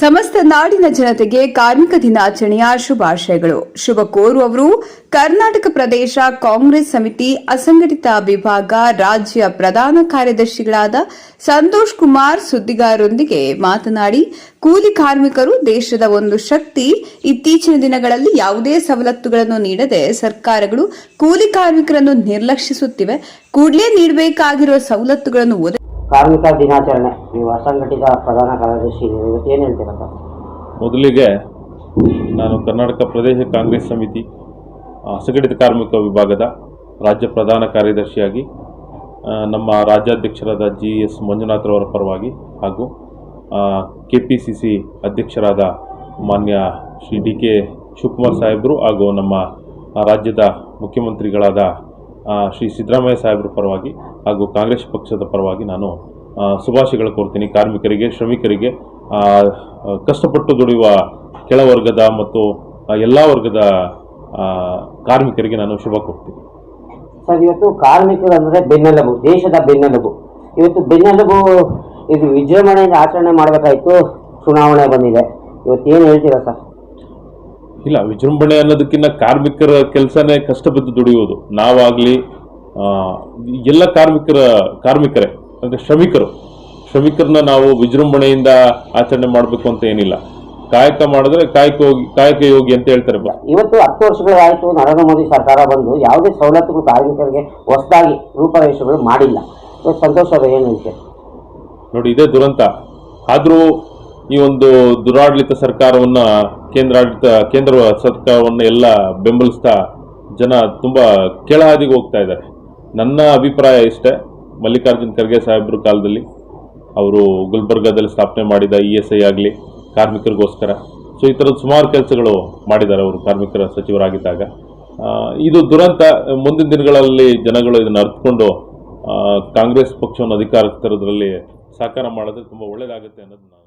ಸಮಸ್ತ ನಾಡಿನ ಜನತೆಗೆ ಕಾರ್ಮಿಕ ದಿನಾಚರಣೆಯ ಶುಭಾಶಯಗಳು. ಶುಭ ಕೋರುವವರು ಕರ್ನಾಟಕ ಪ್ರದೇಶ ಕಾಂಗ್ರೆಸ್ ಸಮಿತಿ ಅಸಂಘಟಿತ ವಿಭಾಗ ರಾಜ್ಯ ಪ್ರಧಾನ ಕಾರ್ಯದರ್ಶಿಗಳಾದ ಸಂತೋಷ್ ಕುಮಾರ್ ಸುದ್ದಿಗಾರರೊಂದಿಗೆ ಮಾತನಾಡಿ, ಕೂಲಿ ಕಾರ್ಮಿಕರು ದೇಶದ ಒಂದು ಶಕ್ತಿ. ಇತ್ತೀಚಿನ ದಿನಗಳಲ್ಲಿ ಯಾವುದೇ ಸವಲತ್ತುಗಳನ್ನು ನೀಡದೆ ಸರ್ಕಾರಗಳು ಕೂಲಿ ಕಾರ್ಮಿಕರನ್ನು ನಿರ್ಲಕ್ಷಿಸುತ್ತಿವೆ. ಕೂಡಲೇ ನೀಡಬೇಕಾಗಿರುವ ಸವಲತ್ತುಗಳನ್ನು ಕಾರ್ಮಿಕ ದಿನಾಚರಣೆ, ನೀವು ಅಸಂಘಟಿತ ಪ್ರಧಾನ ಕಾರ್ಯದರ್ಶಿ ಇವತ್ತು ಏನು ಹೇಳ್ತೀರಾ ಸರ್ ಮೊದಲಿಗೆ ನಾನು ಕರ್ನಾಟಕ ಪ್ರದೇಶ ಕಾಂಗ್ರೆಸ್ ಸಮಿತಿ ಅಸಂಘಟಿತ ಕಾರ್ಮಿಕ ವಿಭಾಗದ ರಾಜ್ಯ ಪ್ರಧಾನ ಕಾರ್ಯದರ್ಶಿಯಾಗಿ ನಮ್ಮ ರಾಜ್ಯಾಧ್ಯಕ್ಷರಾದ ಜಿ ಎಸ್ ಮಂಜುನಾಥ್ರವರ ಪರವಾಗಿ ಹಾಗೂ ಕೆ ಪಿ ಸಿ ಸಿ ಅಧ್ಯಕ್ಷರಾದ ಮಾನ್ಯ ಶ್ರೀ ಡಿ ಕೆ ಶಿವಕುಮಾರ್ ಸಾಹೇಬರು ಹಾಗೂ ನಮ್ಮ ರಾಜ್ಯದ ಮುಖ್ಯಮಂತ್ರಿಗಳಾದ ಶ್ರೀ ಸಿದ್ದರಾಮಯ್ಯ ಸಾಹೇಬ್ರ ಪರವಾಗಿ ಹಾಗೂ ಕಾಂಗ್ರೆಸ್ ಪಕ್ಷದ ಪರವಾಗಿ ನಾನು ಶುಭಾಶಯಗಳು ಕೋರ್ತೀನಿ. ಕಾರ್ಮಿಕರಿಗೆ, ಶ್ರಮಿಕರಿಗೆ ಕಷ್ಟಪಟ್ಟು ದುಡಿಯುವ ಕೆಳವರ್ಗದ ಮತ್ತು ಎಲ್ಲ ವರ್ಗದ ಕಾರ್ಮಿಕರಿಗೆ ನಾನು ಶುಭ ಕೋರ್ತೀನಿ. ಸರ್, ಇವತ್ತು ಕಾರ್ಮಿಕರು ಅಂದರೆ ಬೆನ್ನೆಲುಬು, ದೇಶದ ಬೆನ್ನೆಲುಬು. ಇವತ್ತು ಬೆನ್ನೆಲುಬು, ಇದು ವಿಜೃಂಭಣೆಯಿಂದ ಆಚರಣೆ ಮಾಡಬೇಕಾಯಿತು, ಚುನಾವಣೆ ಬಂದಿದೆ. ಇವತ್ತು ಏನು ಹೇಳ್ತೀರಾ ಸರ್? ಇಲ್ಲ ವಿಜೃಂಭಣೆ ಅನ್ನೋದಕ್ಕಿಂತ ಕಾರ್ಮಿಕರ ಕೆಲಸನೇ ಕಷ್ಟಬಿದ್ದು ದುಡಿಯುವುದು. ನಾವಾಗಲಿ ಎಲ್ಲ ಕಾರ್ಮಿಕರ ಕಾರ್ಮಿಕರೇ ಅಂದರೆ ಶ್ರಮಿಕರು. ಶ್ರಮಿಕರನ್ನ ನಾವು ವಿಜೃಂಭಣೆಯಿಂದ ಆಚರಣೆ ಮಾಡಬೇಕು ಅಂತ ಏನಿಲ್ಲ. ಕಾಯಕ ಮಾಡಿದ್ರೆ ಕಾಯಕ ಹೋಗಿ ಕಾಯಕ ಯೋಗಿ ಅಂತ ಹೇಳ್ತಾರೆ. ಇವತ್ತು ಹತ್ತು ವರ್ಷಗಳಾಯಿತು ನರೇಂದ್ರ ಮೋದಿ ಸರ್ಕಾರ ಬಂದು ಯಾವುದೇ ಸವಲತ್ತುಗಳು ಕಾರ್ಮಿಕರಿಗೆ ಹೊಸದಾಗಿ ರೂಪರೇಷೆಗಳು ಮಾಡಿಲ್ಲ. ಸಂತೋಷ ಏನು ನೋಡಿ ಇದೇ ದುರಂತ. ಆದರೂ ಈ ಒಂದು ದುರಾಡಳಿತ ಸರ್ಕಾರವನ್ನು ಕೇಂದ್ರಾಡಳಿತ, ಕೇಂದ್ರ ಸರ್ಕಾರವನ್ನು ಎಲ್ಲ ಬೆಂಬಲಿಸ್ತಾ ಜನ ತುಂಬ ಕೆಳಹಾದಿಗೆ ಹೋಗ್ತಾ ಇದ್ದಾರೆ. ನನ್ನ ಅಭಿಪ್ರಾಯ ಇಷ್ಟೇ. ಮಲ್ಲಿಕಾರ್ಜುನ್ ಖರ್ಗೆ ಸಾಹೇಬ್ರ ಕಾಲದಲ್ಲಿ ಅವರು ಗುಲ್ಬರ್ಗಾದಲ್ಲಿ ಸ್ಥಾಪನೆ ಮಾಡಿದ ಇ ಎಸ್ ಐ ಆಗಲಿ, ಕಾರ್ಮಿಕರಿಗೋಸ್ಕರ. ಸೊ ಈ ಥರದ ಸುಮಾರು ಕೆಲಸಗಳು ಮಾಡಿದ್ದಾರೆ ಅವರು ಕಾರ್ಮಿಕರ ಸಚಿವರಾಗಿದ್ದಾಗ. ಇದು ದುರಂತ. ಮುಂದಿನ ದಿನಗಳಲ್ಲಿ ಜನಗಳು ಇದನ್ನು ಅರ್ಥಕೊಂಡು ಕಾಂಗ್ರೆಸ್ ಪಕ್ಷವನ್ನು ಅಧಿಕಾರ ತರೋದ್ರಲ್ಲಿ ಸಹಕಾರ ಮಾಡಿದ್ರೆ ತುಂಬ ಒಳ್ಳೆಯದಾಗುತ್ತೆ ಅನ್ನೋದು ನಾನು